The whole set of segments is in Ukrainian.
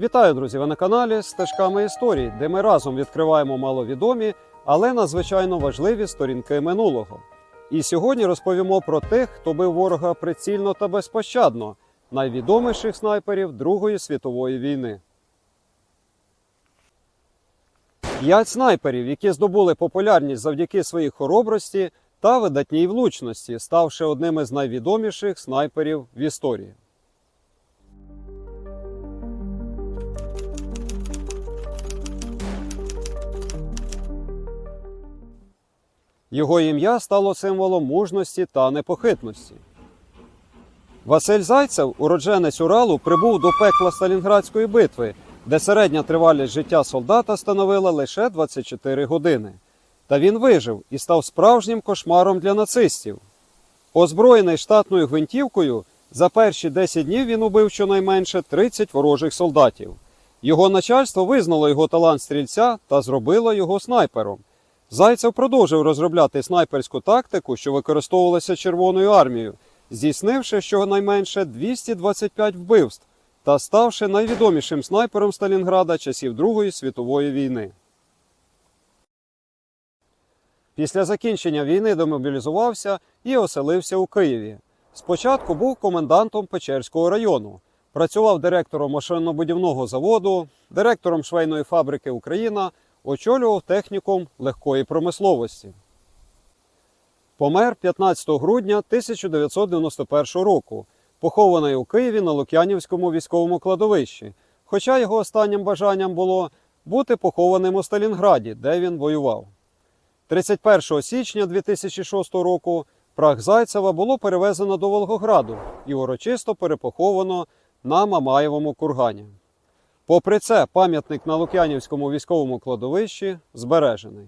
Вітаю, друзі! Ви на каналі Стежками історії, де ми разом відкриваємо маловідомі, але надзвичайно важливі сторінки минулого. І сьогодні розповімо про тих, хто бив ворога прицільно та безпощадно, найвідоміших снайперів Другої світової війни. П'ять снайперів, які здобули популярність завдяки своїй хоробрості та видатній влучності, ставши одним із найвідоміших снайперів в історії. Його ім'я стало символом мужності та непохитності. Василь Зайцев, уродженець Уралу, прибув до пекла Сталінградської битви, де середня тривалість життя солдата становила лише 24 години. Та він вижив і став справжнім кошмаром для нацистів. Озброєний штатною гвинтівкою, за перші 10 днів він убив щонайменше 30 ворожих солдатів. Його начальство визнало його талант стрільця та зробило його снайпером. Зайцев продовжив розробляти снайперську тактику, що використовувалася Червоною армією, здійснивши щонайменше 225 вбивств та ставши найвідомішим снайпером Сталінграда часів Другої світової війни. Після закінчення війни демобілізувався і оселився у Києві. Спочатку був комендантом Печерського району, працював директором машинобудівного заводу, директором швейної фабрики Україна, очолював технікум легкої промисловості. Помер 15 грудня 1991 року, похований у Києві на Лук'янівському військовому кладовищі, хоча його останнім бажанням було бути похованим у Сталінграді, де він воював. 31 січня 2006 року прах Зайцева було перевезено до Волгограду і урочисто перепоховано на Мамаєвому кургані. Попри це, пам'ятник на Лук'янівському військовому кладовищі збережений.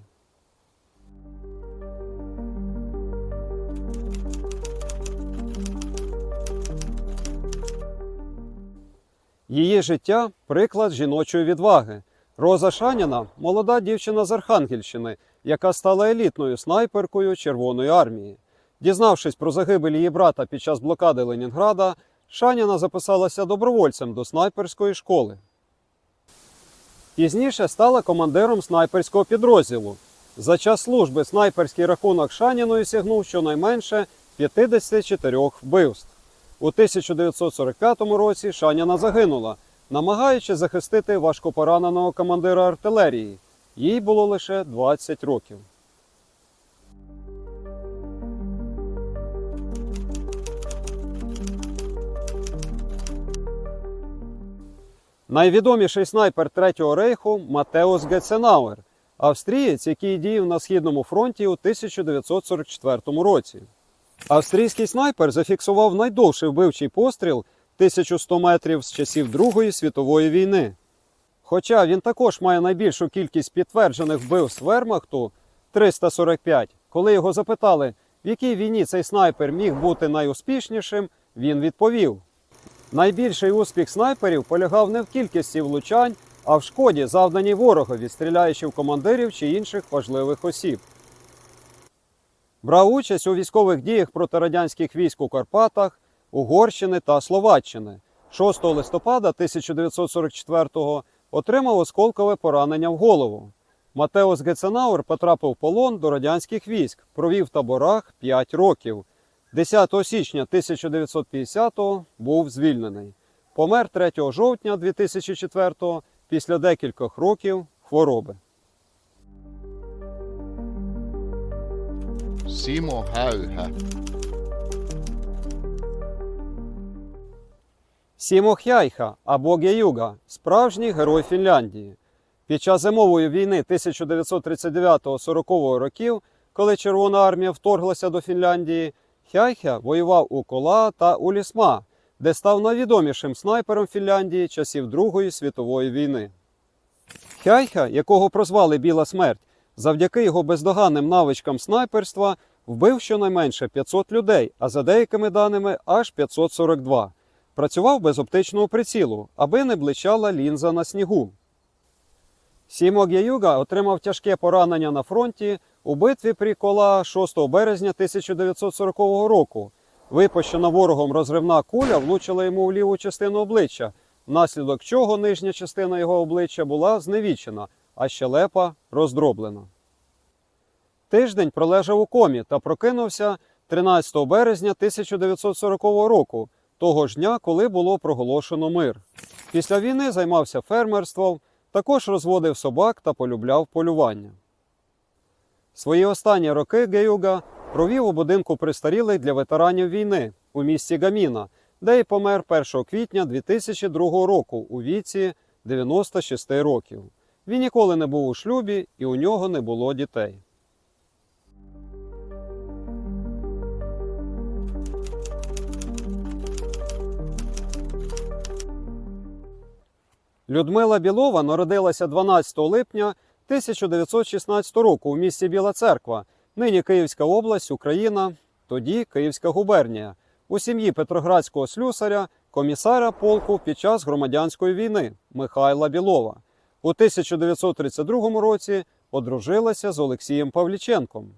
Її життя приклад жіночої відваги. Роза Шаніна молода дівчина з Архангельщини, яка стала елітною снайперкою Червоної армії. Дізнавшись про загибель її брата під час блокади Ленінграда, Шаніна записалася добровольцем до снайперської школи. Пізніше стала командиром снайперського підрозділу. За час служби снайперський рахунок Шаніної сягнув щонайменше 54 вбивств. У 1945 році Шаніна загинула, намагаючи захистити важкопораненого командира артилерії. Їй було лише 20 років. Найвідоміший снайпер Третього рейху Матеус Геценауер, австрієць, який діяв на східному фронті у 1944 році. Австрійський снайпер зафіксував найдовший вбивчий постріл 1100 метрів з часів Другої світової війни. Хоча він також має найбільшу кількість підтверджених вбивств Вермахту 345, коли його запитали, в якій війні цей снайпер міг бути найуспішнішим, він відповів: Найбільший успіх снайперів полягав не в кількості влучань, а в шкоді, завданій ворогові, стріляючи в командирів чи інших важливих осіб. Брав участь у військових діях проти радянських військ у Карпатах, Угорщини та Словаччини. 6 листопада 1944-го отримав осколкове поранення в голову. Матеус Геценауер потрапив в полон до радянських військ, провів в таборах 5 років. 10 січня 1950-го був звільнений. Помер 3 жовтня 2004-го після декількох років хвороби. Simo Häyhä. Сімо Хяйха або Геюга – справжній герой Фінляндії. Під час зимової війни 1939-40 років, коли Червона армія вторглася до Фінляндії, Хяйха воював у Кола та у Лісма, де став найвідомішим снайпером Фінляндії часів Другої світової війни. Хяйха, якого прозвали Біла смерть, завдяки його бездоганним навичкам снайперства вбив щонайменше 500 людей, а за деякими даними аж 542. Працював без оптичного прицілу, аби не блищала лінза на снігу. Сімо Г'яюга отримав тяжке поранення на фронті у битві при кола 6 березня 1940 року. Випущена ворогом розривна куля влучила йому в ліву частину обличчя, внаслідок чого нижня частина його обличчя була зневічена, а щелепа роздроблена. Тиждень пролежав у комі та прокинувся 13 березня 1940 року, того ж дня, коли було проголошено мир. Після війни займався фермерством, також розводив собак та полюбляв полювання. Свої останні роки Геюга провів у будинку престарілих для ветеранів війни у місті Гаміна, де й помер 1 квітня 2002 року у віці 96 років. Він ніколи не був у шлюбі і у нього не було дітей. Людмила Білова народилася 12 липня 1916 року у місті Біла Церква, нині Київська область, Україна, тоді Київська губернія, у сім'ї Петроградського слюсаря, комісара полку під час громадянської війни Михайла Білова. У 1932 році одружилася з Олексієм Павліченком.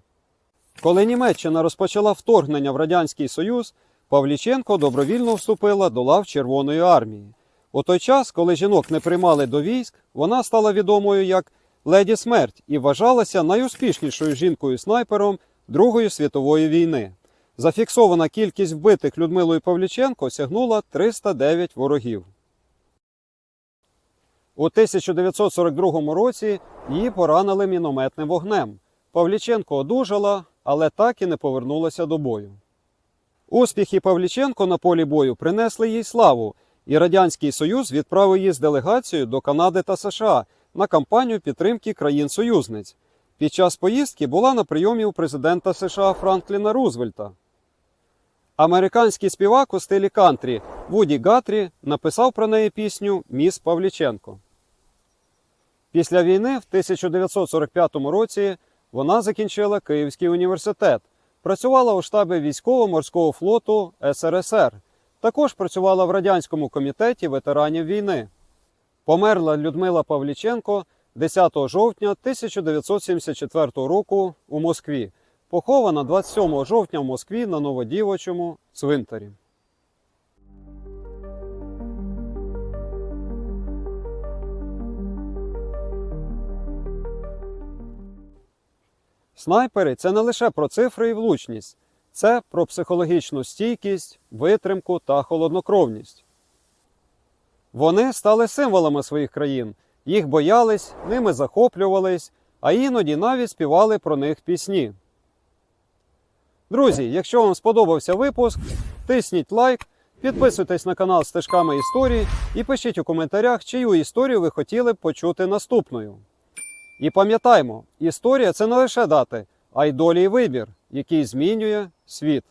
Коли Німеччина розпочала вторгнення в Радянський Союз, Павліченко добровільно вступила до лав Червоної армії. У той час, коли жінок не приймали до військ, вона стала відомою як Леді Смерть і вважалася найуспішнішою жінкою-снайпером Другої світової війни. Зафіксована кількість вбитих Людмилою Павліченко сягнула 309 ворогів. У 1942 році її поранили мінометним вогнем. Павліченко одужала, але так і не повернулася до бою. Успіхи Павліченко на полі бою принесли їй славу, і Радянський Союз відправив її з делегацією до Канади та США на кампанію підтримки країн-союзниць. Під час поїздки була на прийомі у президента США Франкліна Рузвельта. Американський співак у стилі кантрі Вуді Гатрі написав про неї пісню Міс Павліченко. Після війни в 1945 році вона закінчила Київський університет, працювала у штабі військово-морського флоту СРСР. Також працювала в радянському комітеті ветеранів війни. Померла Людмила Павліченко 10 жовтня 1974 року у Москві. Похована 27 жовтня в Москві на Новодівочому цвинтарі. Снайпери це не лише про цифри і влучність, це про психологічну стійкість, витримку та холоднокровність. Вони стали символами своїх країн, їх боялись, ними захоплювались, а іноді навіть співали про них пісні. Друзі, якщо вам сподобався випуск, тисніть лайк, підписуйтесь на канал Стежками історії і пишіть у коментарях, чию історію ви хотіли б почути наступною. І пам'ятаймо, історія це не лише дати, а й долі і вибір, який змінює світ.